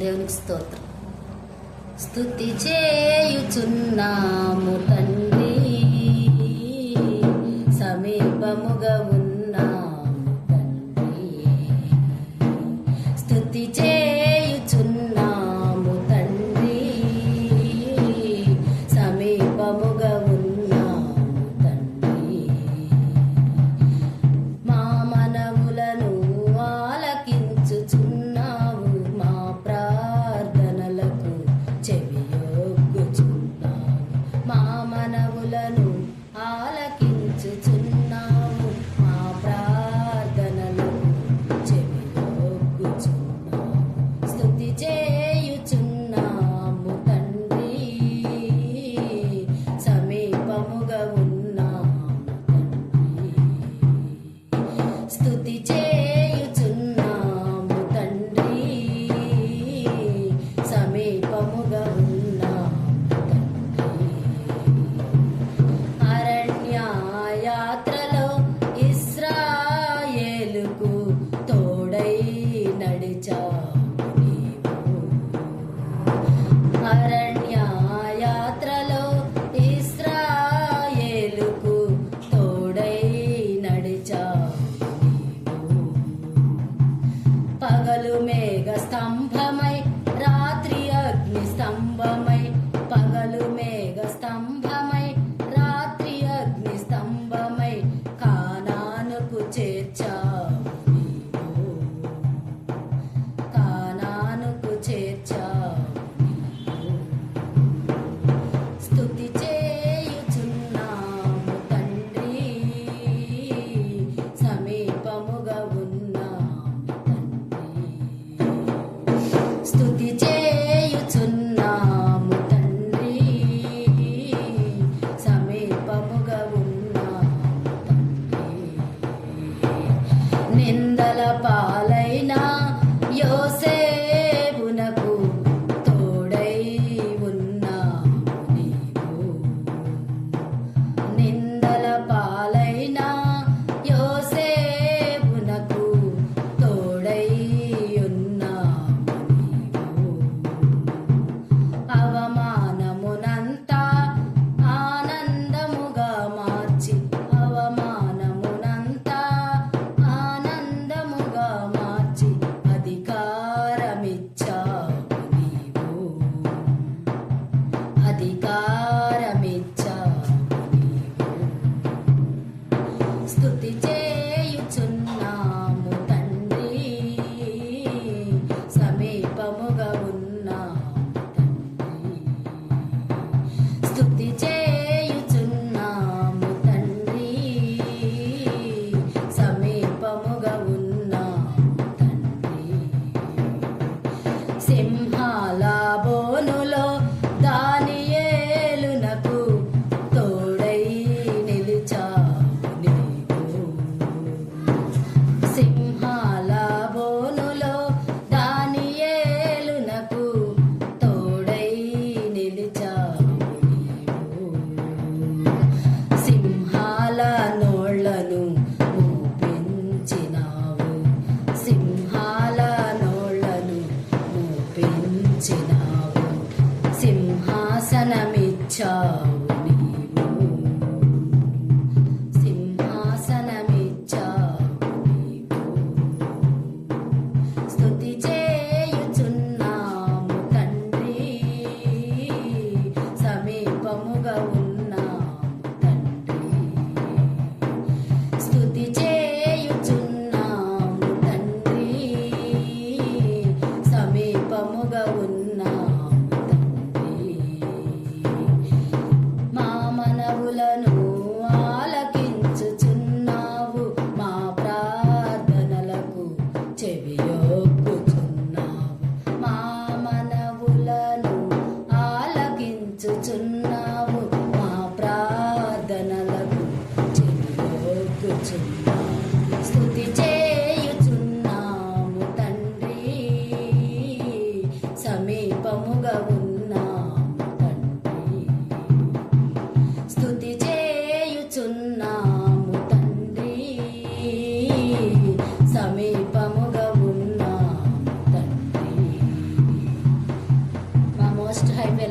దేవునికి స్తోత్రం. స్థుతి చేయుచున్నాము తండ్రి సమీపముగా మంగళ మేఘ స్తంభ Kepala? 的歌。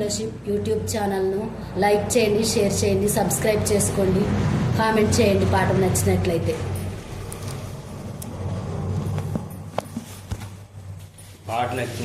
ఇంటర్న్షిప్ యూట్యూబ్ ఛానల్ను లైక్ చేయండి షేర్ చేయండి సబ్స్క్రైబ్ చేసుకోండి కామెంట్ చేయండి పాఠం నచ్చినట్లయితే. పాటలు